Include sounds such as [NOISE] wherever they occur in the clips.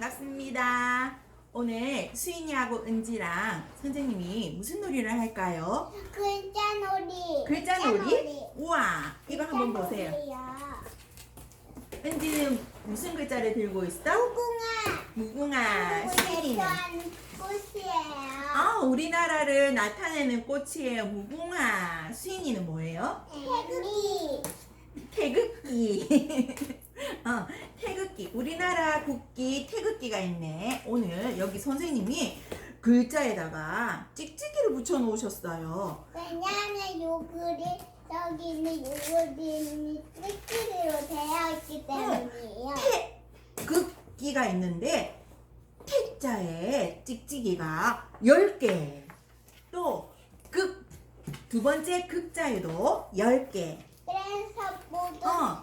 반갑습니다. 오늘 수인이하고 은지랑 선생님이 무슨 놀이를 할까요? 글자 놀이. 글자 놀이? 우와, 이거 한번 보세요. 은지는 무슨 글자를 들고 있어? 무궁화. 수인이는. 좋아하는 꽃이에요. 아, 우리나라를 나타내는 꽃이에요. 무궁화. 수인이는 뭐예요? 태극기. 태극기. [LAUGHS] [LAUGHS] 어, 태극기. 우리나라 국기 태극기가 있네. 오늘 여기 선생님이 글자에다가 찍찍이를 붙여 놓으셨어요. 왜냐하면 요 글이 여기 있는 요 글이 띠끼리로 되어 있기 때문이에요. 태극기가 있는데 태자에 찍찍이가 10개. 또 극, 두 번째 극자에도 10개. 그래서 모두 어,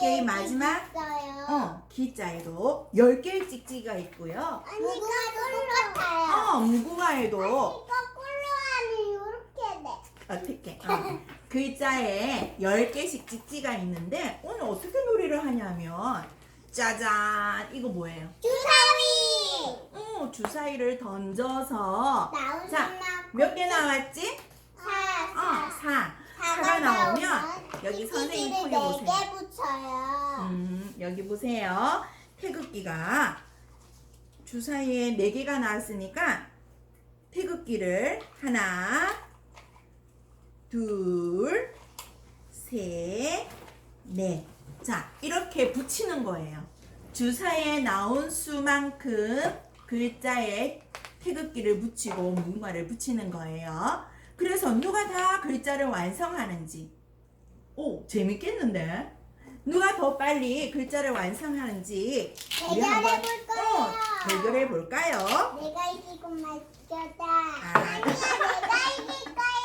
30 태극기의 개씩 마지막 있어요. 어, 기자에도 10개의 찍찍이가 있고요. 아니 거꾸로 같아요. 어, 무궁화에도 거꾸로 하면 이렇게 돼. 어떻게? 어. 글자에 10개씩 찍찍이가 있는데 오늘 어떻게 놀이를 하냐면 짜잔 이거 뭐예요? 주사위. 어, 주사위를 던져서 나온 자, 몇 개 나왔지? 사. 어, 4. 사가 4가 나오면 나오면 여기 선생님 통해 보세요. 네개 붙여요. 음, 여기 보세요. 태극기가 주사위에 4개가 나왔으니까 태극기를 하나, 둘, 셋, 넷. 자, 이렇게 붙이는 거예요. 주사위에 나온 수만큼 글자에 태극기를 붙이고 무궁화를 붙이는 거예요. 그래서 누가 다 글자를 완성하는지. 오, 재밌겠는데? 누가 더 빨리 글자를 완성하는지 우리 한번, 대결해 볼 거예요. 어, 대결해 볼까요? 내가 이기고 말거다. 아. 아니야, 내가 이길 거야.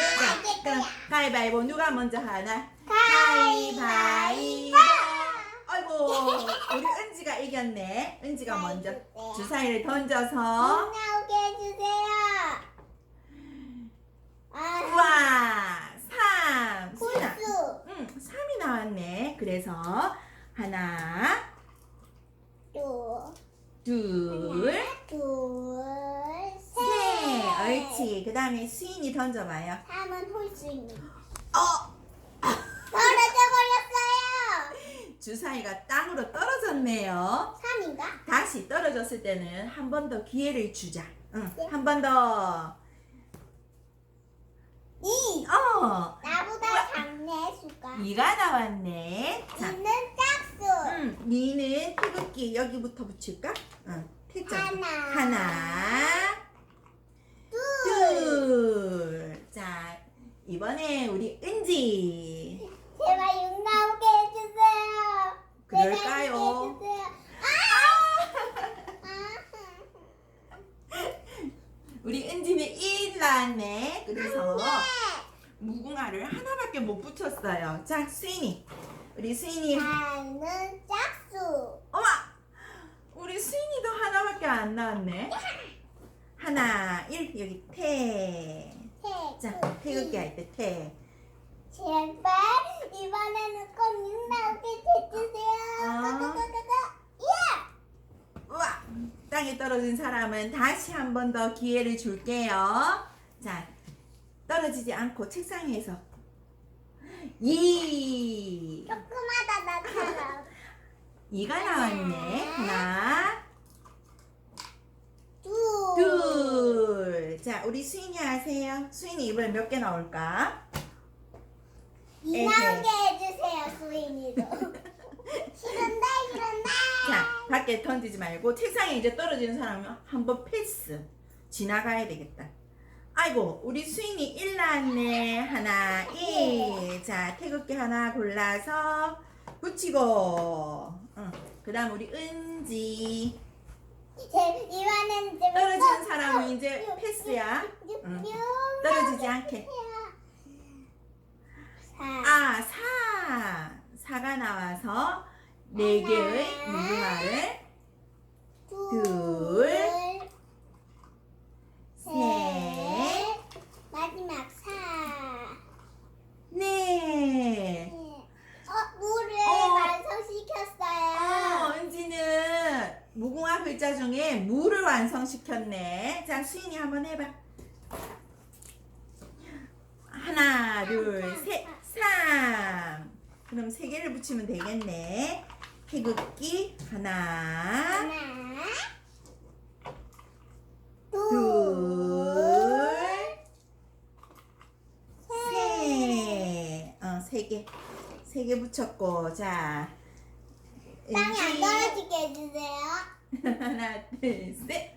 내가 이길 그럼 거야. 가위바위보 누가 먼저 하나? 가위바위보. 아이고 우리 은지가 이겼네. 은지가 먼저. 주사위를 던져서 못 나오게 해주세요. 아, 우와 3 수나 홀수. 응 3이 나왔네. 그래서 하나 또. 둘 둘, 셋. 셋. 옳지. 그 다음에 수인이 던져봐요. 3은 홀수입니다. 어! 떨어져 버렸어요. [LAUGHS] 주사위가 땅으로 떨어졌네요. 3인가? 다시 떨어졌을 때는 한 번 더 기회를 주자. 응, 네. 한 번 더. 2. 어, 나보 다 작네, 수가. 이가 나왔네. 자, 이는 짝수. 응, 니는 태극기 여기부터 붙일까? 응, 태자. 하나. 하나, 둘. 둘. 자, 이번에 우리 은지. 제발 6 나오게 해주세요. 그럴까요? 해주세요. 아! [LAUGHS] 우리 은지는 1 나왔네. 그래서 아. 무궁화를 하나밖에 못 붙였어요. 자, 수인이. 우리 수인이. 나는 짝수. 어머! 우리 수인이도 하나밖에 안 나왔네. 하나, 1, 여기 태. 태. 자, 태극기 할 때 태. 제발 이번에는 꼭6 나오게 해주세요. 아. 가가가가가. 예! 우와! 땅에 떨어진 사람은 다시 한 번 더 기회를 줄게요. 자, 떨어지지 않고 책상 위에서. 이. 조그마다 나처럼. [LAUGHS] 이가 나왔네. 하나, 둘. 둘. 자, 우리 수인이 하세요. 수인이 이번에 몇 개 나올까? 이 에헤. 나오게 해주세요, 수인이도. [LAUGHS] 싫은데, 싫은데. 자, 밖에 던지지 말고 책상에 이제 떨어지는 사람은 한번 패스. 지나가야 되겠다. 아이고, 우리 수인이 1 나왔네. 하나, 1. 자, 태극기 하나 골라서 붙이고. 응. 그 다음 우리 은지. 제 이제 떨어지는 사람은 이제 패스야. 응. 떨어지지 않게. 사. 아, 4. 4가 나와서 4개의 무궁화를 둘. 셋. 마지막 사. 네. 어, 물을 어. 완성시켰어요. 어, 은지는 무궁화 글자 중에 무를 완성시켰네. 자, 수인이 한번 해봐. 하나, 둘, 셋, 삼. 그럼 세 개를 붙이면 되겠네. 태극기 하나, 하나, 둘, 둘, 셋. 어, 세 개. 세 개 붙였고, 자. 땅에 안. 떨어지게 해주세요. [LAUGHS] 하나, 둘, 셋.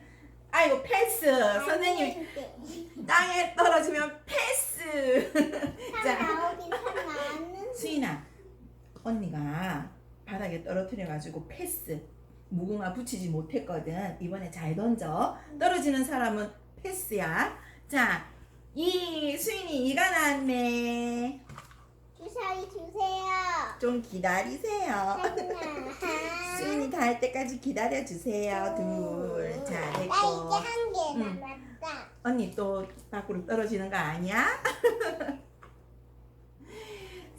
아이고, 패스. 선생님, 네. 땅에 떨어지면 패스. 상 [LAUGHS] 자, 나오긴 상 나왔는. 수인아, 언니가 바닥에 떨어뜨려가지고 패스. 무궁화 붙이지 못했거든. 이번에 잘 던져. 떨어지는 사람은 패스야. 자, 이 수인이 이가 나왔네. 주사위 주세요. 좀 기다리세요. 하나. 수인이 다 할 때까지 기다려 주세요. 둘. 자, 나 이제 됐고. 한개 응. 남았다. 언니 또 밖으로 떨어지는 거 아니야? [LAUGHS]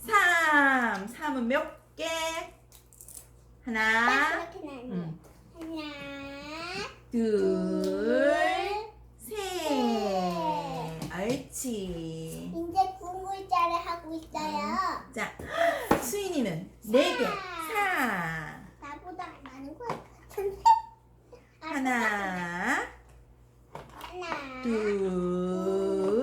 3. 3은 몇 개? 하나, 딱. 응. 하나, 둘, 셋. 셋. 옳지. 이제 궁글자를 하고 있어요. 자, 수인이는 4개. 4. 나보다 많은 것 같은데. 하나, 하나, 둘,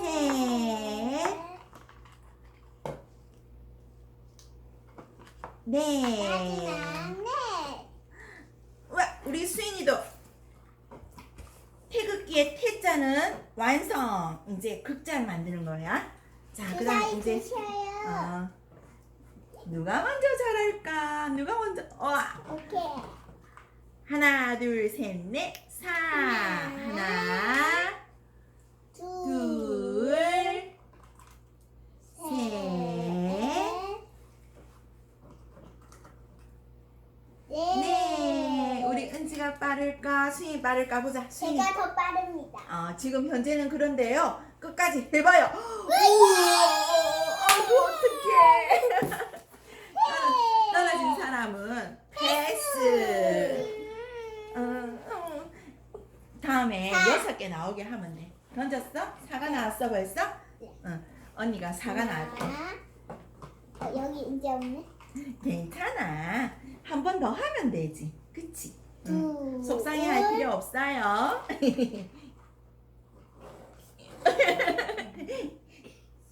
셋. 네. 마지막 네. 와, 우리 수인이도 태극기의 태자는 완성. 이제 극자를 만드는 거야. 자, 그 다음 주사위 이제 주셔요. 어, 누가 먼저 잘할까? 누가 먼저? 어, 오케이. 하나, 둘, 셋, 넷, 사. 하나. 둘, 둘, 셋. 네. 우리 은지가 빠를까? 수인이 빠를까 보자. 수인이. 제가 더 빠릅니다. 어, 지금 현재는 그런데요. 끝까지 해봐요. 우와, 아이고 어떡해. [LAUGHS] 떨어진 사람은 패스. 어, 어. 다음에 사. 여섯 개 나오게 하면 돼. 던졌어? 사가 나왔어 벌써? 네. 응. 언니가 사가 나왔대. 어, 여기 이제 없네. 괜찮아. 한 번 더 하면 되지. 그치? 응. 둘, 속상해 할 필요 없어요. [LAUGHS]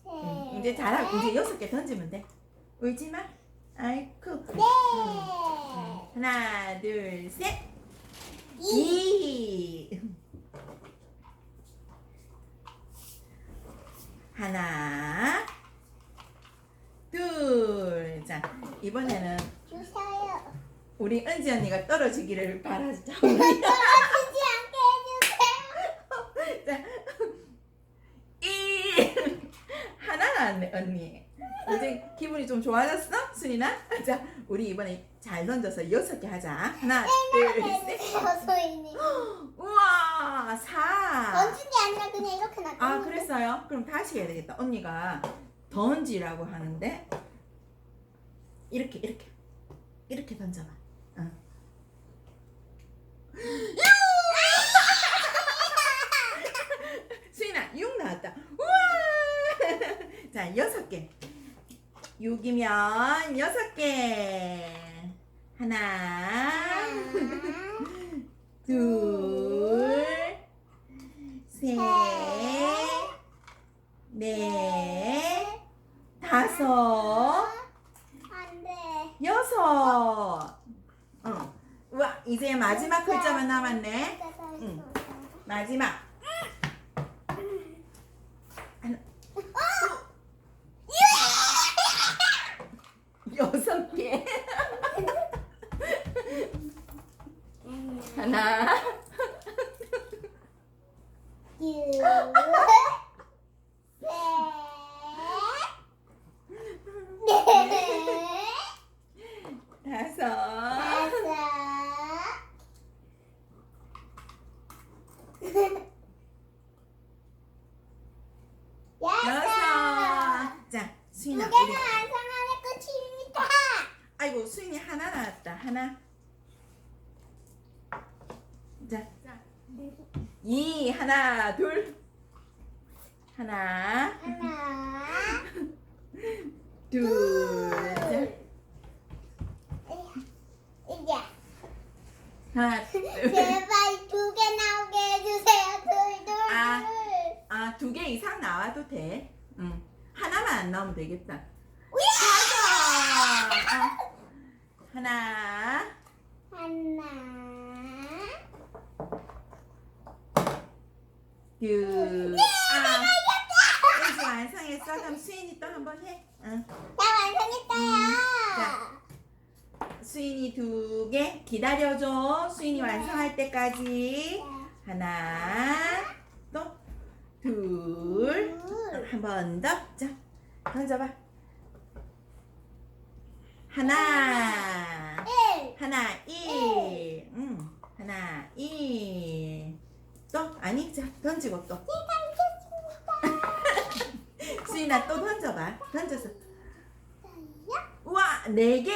셋. 이제 잘하고 이제 여섯 개 던지면 돼. 울지 마. 아이쿠. 네. 하나, 둘, 셋. 이. 이. 하나, 둘. 자, 이번에는 주세요. 우리 은지 언니가 떨어지기를 바라자. [LAUGHS] 떨어지지 않게 해주세요. 자, 이. 하나 나왔네, 언니. 이제 기분이 좀 좋아졌어? 순이나? 자, 우리 이번에 잘 던져서 여섯 개 하자. 하나, 둘, 셋. 해주세요, 소인이. 우와, 사. 던진 게 아니라 그냥 이렇게 놔. 아, 그랬어요? 그럼 다시 해야 되겠다. 언니가 던지라고 하는데 이렇게 이렇게 이렇게 던져봐. 응. 수인아, 6 나왔다. 우와! 자, 여섯 개. 6이면 여섯 개. 하나, [LAUGHS] 둘, 셋, 넷, 다섯. 여섯. 어. 우와, 이제 마지막 글자만 남았네. 응. 마지막. 하나. 여섯 개. 하나, 둘, 셋, 넷, 다섯, 다섯, 여섯. 자, 두 수인아, 개는 우리. 완성하면 끝입니다. 아이고, 수인이 하나 나왔다. 하나. 자, 이 하나 둘. 하나 하나, [LAUGHS] 둘. 자, 이제 하나 둘. [LAUGHS] 제발 두 개 이상 나와도 돼. 응. 하나만 안 나오면 되겠다. 다섯. 어. 하나, 하나, 둘. 아, 이제 완성했어. 그럼 수인이 또 한 번 해. 응. 나 완성했어요. 자. 수인이 두 개 기다려줘. 수인이 완성할 때까지. 하나, 또, 둘. 둘, 한 번 더. 자, 던져봐. 하나. 일, 하나, 일. 응. 하나, 일. 또? 아니, 자, 던지고 또. [LAUGHS] 수인아, 또 던져봐. 던져서. 우와, 네 개.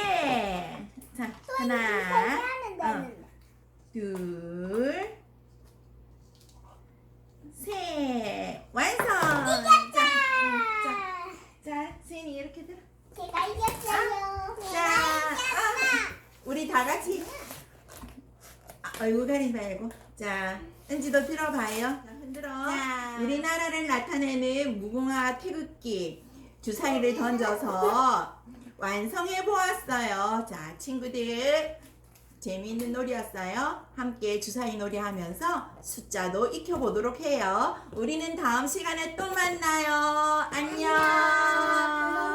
자, 하나, 어, 둘, 셋. 완성. 자, 응, 자, 자, 수인이 이렇게 들어. 제가 이겼어요. 자, 아, 우리 다 같이 아, 말고 자, 은지도 들어봐요. 자, 흔들어. 자. 우리나라를 나타내는 무궁화 태극기 주사위를 던져서 완성해 보았어요. 자, 친구들 재미있는 놀이였어요. 함께 주사위 놀이 하면서 숫자도 익혀보도록 해요. 우리는 다음 시간에 또 만나요. 안녕. 안녕.